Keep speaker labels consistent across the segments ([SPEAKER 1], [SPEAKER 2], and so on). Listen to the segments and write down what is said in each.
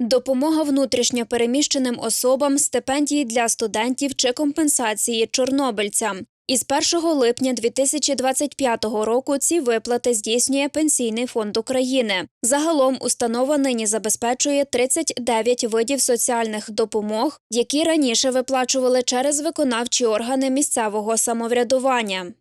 [SPEAKER 1] Допомога внутрішньо переміщеним особам, стипендії для студентів чи компенсації чорнобильцям. Із 1 липня 2025 року ці виплати здійснює Пенсійний фонд України. Загалом установа нині забезпечує 39 видів соціальних допомог, які раніше виплачували через виконавчі органи місцевого самоврядування.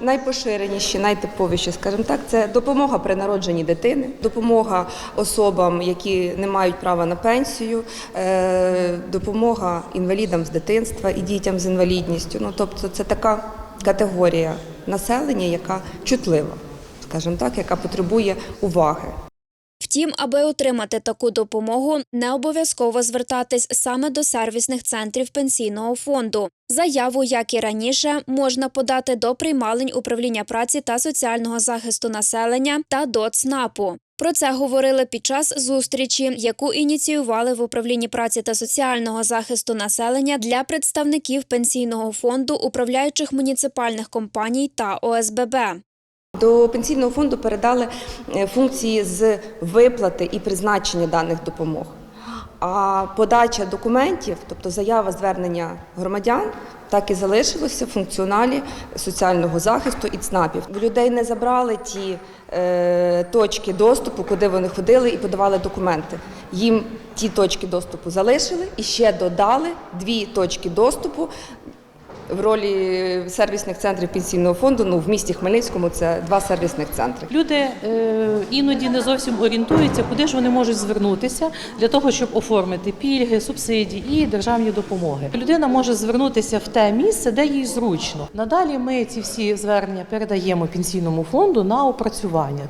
[SPEAKER 2] Найпоширеніші, найтиповіші, скажімо так, це допомога при народженні дитини, допомога особам, які не мають права на пенсію, е, допомога інвалідам з дитинства і дітям з інвалідністю. Ну, тобто це така категорія населення, яка чутлива, скажімо так, яка потребує уваги.
[SPEAKER 1] Втім, аби отримати таку допомогу, не обов'язково звертатись саме до сервісних центрів пенсійного фонду. Заяву, як і раніше, можна подати до приймалень управління праці та соціального захисту населення та до ЦНАПу. Про це говорили під час зустрічі, яку ініціювали в управлінні праці та соціального захисту населення для представників пенсійного фонду, управляючих муніципальних компаній та ОСББ.
[SPEAKER 2] До пенсійного фонду передали е, функції з виплати і призначення даних допомог. А подача документів, тобто заява звернення громадян, так і залишилося в функціоналі соціального захисту і ЦНАПів. Людей не забрали ті е, точки доступу, куди вони ходили і подавали документи. Їм ті точки доступу залишили і ще додали дві точки доступу в ролі сервісних центрів пенсійного фонду. Ну в місті Хмельницькому це два сервісних центри.
[SPEAKER 3] Люди е, іноді не зовсім орієнтуються, куди ж вони можуть звернутися для того, щоб оформити пільги, субсидії і державні допомоги. Людина може звернутися в те місце, де їй зручно. Надалі ми ці всі звернення передаємо пенсійному фонду на опрацювання.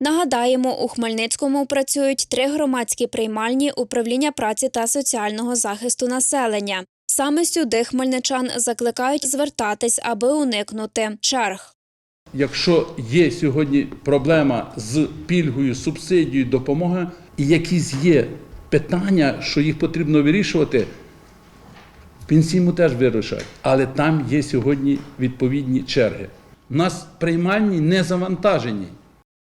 [SPEAKER 1] Нагадаємо, у Хмельницькому працюють три громадські приймальні управління праці та соціального захисту населення. Саме сюди хмельничан закликають звертатись, аби уникнути черг.
[SPEAKER 4] Якщо є сьогодні проблема з пільгою, субсидією, допомогою, і якісь є питання, що їх потрібно вирішувати, в пенсійному теж вирішають. Але там є сьогодні відповідні черги. У нас приймальні не завантажені.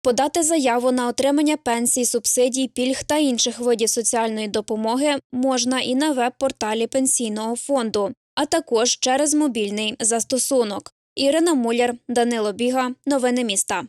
[SPEAKER 1] Подати заяву на отримання пенсій, субсидій, пільг та інших видів соціальної допомоги можна і на веб-порталі пенсійного фонду, а також через мобільний застосунок. Ірина Муляр, Данило Біга. Новини міста.